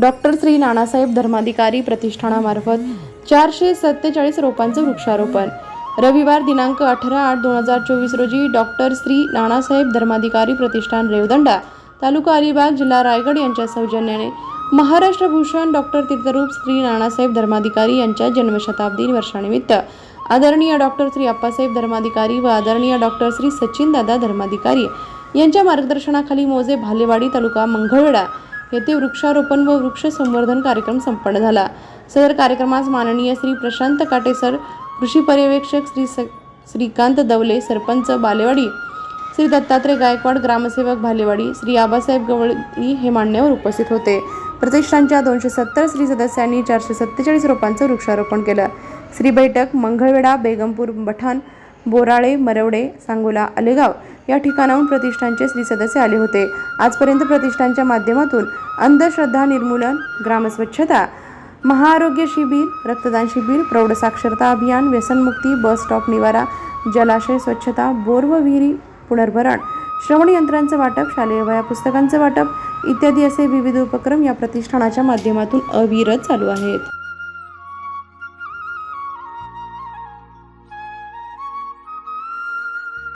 Doctor Shri Nanasaheb Dharmadhikari प्रतिष्ठानामार्फत चारशे सत्तेचाळीस रोपांचं वृक्षारोपण. रविवार दिनांक अठरा आठ दोन हजार चोवीस रोजी डॉक्टर श्री नानासाहेब धर्माधिकारी प्रतिष्ठान रेवदंडा तालुका अलिबाग जिल्हा रायगड यांच्या सौजन्याने महाराष्ट्र भूषण डॉक्टर तीर्थरूप श्री नानासाहेब धर्माधिकारी यांच्या जन्मशताब्दी वर्षानिमित्त आदरणीय डॉक्टर श्री अप्पासाहेब धर्माधिकारी व आदरणीय डॉक्टर श्री सचिन दादा धर्माधिकारी यांच्या मार्गदर्शनाखाली मोजे भालेवाडी तालुका मंगळवेढा येथे वृक्षारोपण व वृक्ष संवर्धन कार्यक्रम संपन्न झाला. सदर कार्यक्रमास माननीय श्री प्रशांत काटेसर कृषी पर्यवेक्षक श्री स श्रीकांत दवले सरपंच बालेवाडी श्री दत्तात्रय गायकवाड ग्रामसेवक भालेवाडी श्री आबासाहेब गवळी हे मान्यवर उपस्थित होते. प्रतिष्ठानच्या दोनशे सत्तर श्री सदस्यांनी चारशे सत्तेचाळीस रोपांचं वृक्षारोपण केलं. श्री बैठक मंगळवेढा बेगमपूर बठाण बोराळे मरवडे सांगोला आलेगाव या ठिकाणाहून प्रतिष्ठानचे श्री सदस्य आले होते. आजपर्यंत प्रतिष्ठानच्या माध्यमातून अंधश्रद्धा निर्मूलन ग्रामस्वच्छता महाआरोग्य शिबिर रक्तदान शिबिर प्रौढ साक्षरता अभियान व्यसनमुक्ती बस स्टॉप निवारा जलाशय स्वच्छता बोर व विहिरी पुनर्भरण श्रवण यंत्रांचं वाटप शालेय वया पुस्तकांचं वाटप इत्यादी असे विविध उपक्रम या प्रतिष्ठानाच्या माध्यमातून अविरत चालू आहेत.